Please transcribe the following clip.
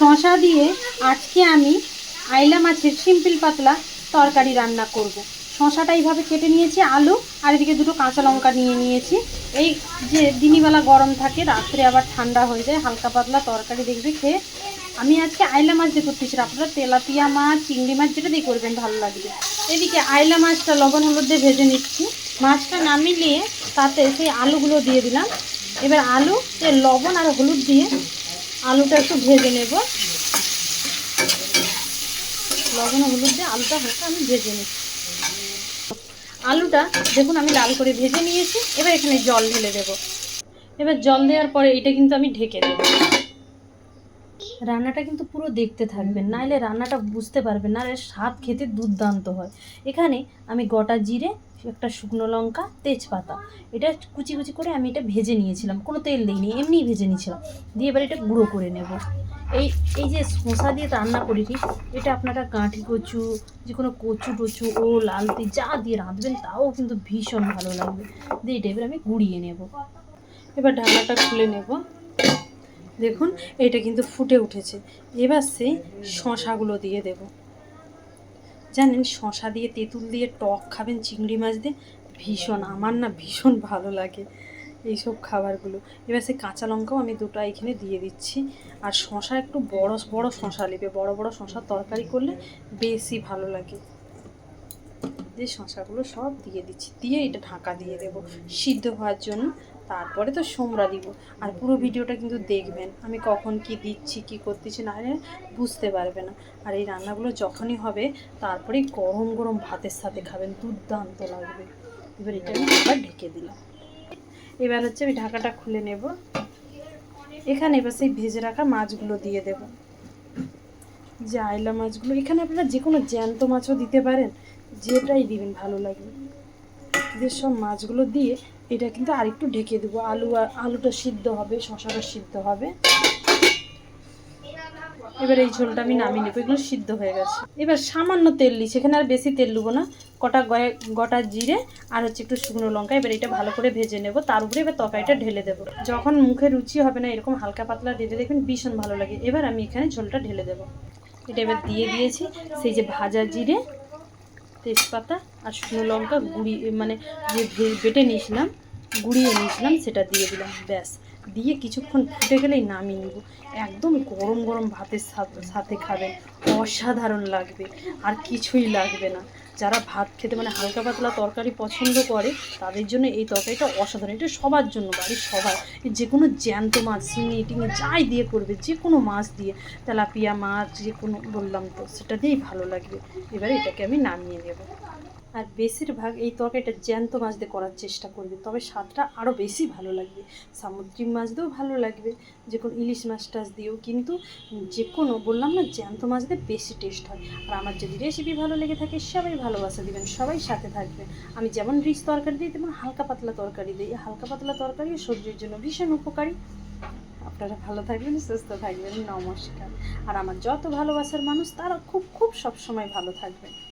শশা দিয়ে আজকে আমি আইলা মাছের সিম্পল পাতলা তরকারি রান্না করব। শশাটা এইভাবে কেটে নিয়েছি, আলু আর এদিকে দুটো কাঁচা লঙ্কা নিয়ে নিয়েছি। এই যে দিনবেলা গরম থাকে, রাত্রে আবার ঠান্ডা হয়ে যায়, হালকা পাতলা তরকারি দেখবে খেয়ে। আমি আজকে আইলা মাছ দিয়ে করতেছি আপনারা, তেলাপিয়া মাছ, চিংড়ি মাছ, যেটা দিয়ে করবেন ভালো লাগবে। এদিকে আইলা মাছটা লবণ হলুদ দিয়ে ভেজে নিচ্ছি। মাছটা নামিয়ে তাতে সেই আলুগুলো দিয়ে দিলাম। এবার আলু লবণ আর হলুদ দিয়ে আলুটা একটু ভেজে নেব। লবণ হলুদ দিয়ে আলুটা হালকা আমি ভেজে নিচ্ছি আলুটা দেখুন আমি লাল করে ভেজে নিয়েছি, এবার এখানে জল ঢেলে দেব। এবার জল দেওয়ার পরে এটা কিন্তু আমি ঢেকে দেবো। রান্নাটা কিন্তু পুরো দেখতে থাকবেন, নাইলে রান্নাটা বুঝতে পারবেন না স্বাদ খেতে দুর্দান্ত হয়। এখানে আমি গোটা জিরে একটা শুকনো লঙ্কা, তেজপাতা। এটা কুচি কুচি করে আমি এটা ভেজে নিয়েছিলাম। কোনো তেল দিইনি, এমনিই ভেজে নিয়েছিলাম। দিয়ে এবার এটা গুঁড়ো করে নেব। এই এই যে শসা দিয়ে রান্না করি ঠিক, এটা আপনারা গাঁঠি কচু যে কোনো কচু টচু, ও লালতি যা দিয়ে রাঁধবেন, তাও কিন্তু ভীষণ ভালো লাগবে। দিয়ে এটা এবার আমি গুঁড়িয়ে নেব। এবার ঢাকাটা খুলে নেব। দেখুন, এটা কিন্তু ফুটে উঠেছে। এবার সেই শশাগুলো দিয়ে দেব। জানেন শশা দিয়ে, তেঁতুল দিয়ে, টক খাবেন, চিংড়ি মাছ দিয়ে, ভীষণ, আমার না ভীষণ ভালো লাগে এইসব খাবারগুলো। এবার সেই কাঁচা লঙ্কাও আমি দুটো এখানে দিয়ে দিচ্ছি। আর শশা একটু বড় বড় শশা নেবে, বড় বড় শশার তরকারি করলে বেশি ভালো লাগে। যে শশাগুলো সব দিয়ে দিচ্ছি, দিয়ে এটা ঢাকা দিয়ে দেব সিদ্ধ হওয়ার জন্য। তারপরে তো সোমরা দিব। আর পুরো ভিডিওটা কিন্তু দেখবেন, আমি কখন কি দিচ্ছি, কি করতেছি, না হলে বুঝতে পারবে না। আর এই রান্নাগুলো যখনই হবে, তারপরেই গরম গরম ভাতের সাথে খাবেন, দুর্দান্ত লাগবে। এবার এটা আমি আবার ঢেকে দিলাম। এবার হচ্ছে আমি ঢাকাটা খুলে নেব। এখানে এবার সেই ভেজে রাখা মাছগুলো দিয়ে দেব। যে আয়লা মাছগুলো, এখানে আপনারা যে কোনো জ্যান্ত মাছও দিতে পারেন, যেটাই দিবেন, ভালো লাগবে। যে সব মাছগুলো দিয়ে এটা কিন্তু আরেকটু ঢেকে দেবো। আলু আর- আলুটা সিদ্ধ হবে শশাটা সিদ্ধ হবে। এবার এই ঝোলটা আমি নামিয়ে নেব। এগুলো সিদ্ধ হয়ে গেছে। এবার সামান্য তেল নিই সেখানে আর বেশি তেল নেব না। কটা গোটা জিরে আর হচ্ছে একটু শুকনো লঙ্কা এবার এটা ভালো করে ভেজে নেব। তার উপরে এবার তরকারিটা ঢেলে দেবো। যখন মুখে রুচি হবে না, এরকম হালকা পাতলা ঢেলে দেখবেন ভীষণ ভালো লাগে। এবার আমি এখানে ঝোলটা ঢেলে দেবো। এটা এবার দিয়ে দিয়েছি। সেই যে ভাজা জিরে তেজপাতা আর শুকনো লঙ্কা গুঁড়ি মানে যে বেটে নিয়েছিলাম। গুঁড়িয়ে নিয়েছিলাম সেটা দিয়ে দিলাম, ব্যাস। দিয়ে কিছুক্ষণ ফুটে গেলেই নামিয়ে নেব। একদম গরম গরম ভাতের সাথে খাবেন। অসাধারণ লাগবে, আর কিছুই লাগবে না। যারা ভাত খেতে মানে হালকা পাতলা তরকারি পছন্দ করে, তাদের জন্য এই তরকারিটা অসাধারণ। এটা সবার জন্য, বাড়ির সবার। যে কোনো জ্যান্ত মাছ শিঙি টিঙে যাই দিয়ে করবে, যে কোনো মাছ দিয়ে, তেলাপিয়া মাছ, যে কোনো বললাম তো, সেটা দিয়েই ভালো লাগবে। এবারে এটাকে আমি নামিয়ে নেব। আর বেশিরভাগ এই তরকারিটা জ্যান্ত মাছ দিয়ে করার চেষ্টা করবে। তবে স্বাদটা আরও বেশি ভালো লাগবে। সামুদ্রিক মাছ দিয়েও ভালো লাগবে। যে কোনো ইলিশ মাছ টাছ দিয়েও কিন্তু যে কোনো, বললাম না, জ্যান্ত মাছ দিয়ে বেশি টেস্ট হয়। আর আমার যদি রেসিপি ভালো লেগে থাকে, সবাই ভালোবাসা দিবেন, সবাই সাথে থাকবেন। আমি যেমন রিচ তরকারি দিই, তেমন হালকা পাতলা তরকারি দিই। হালকা পাতলা তরকারি শরীরের জন্য ভীষণ উপকারী। আপনারা ভালো থাকবেন, সুস্থ থাকবেন। নমস্কার। আর আমার যত ভালোবাসার মানুষ, তারা খুব খুব সবসময় ভালো থাকবেন।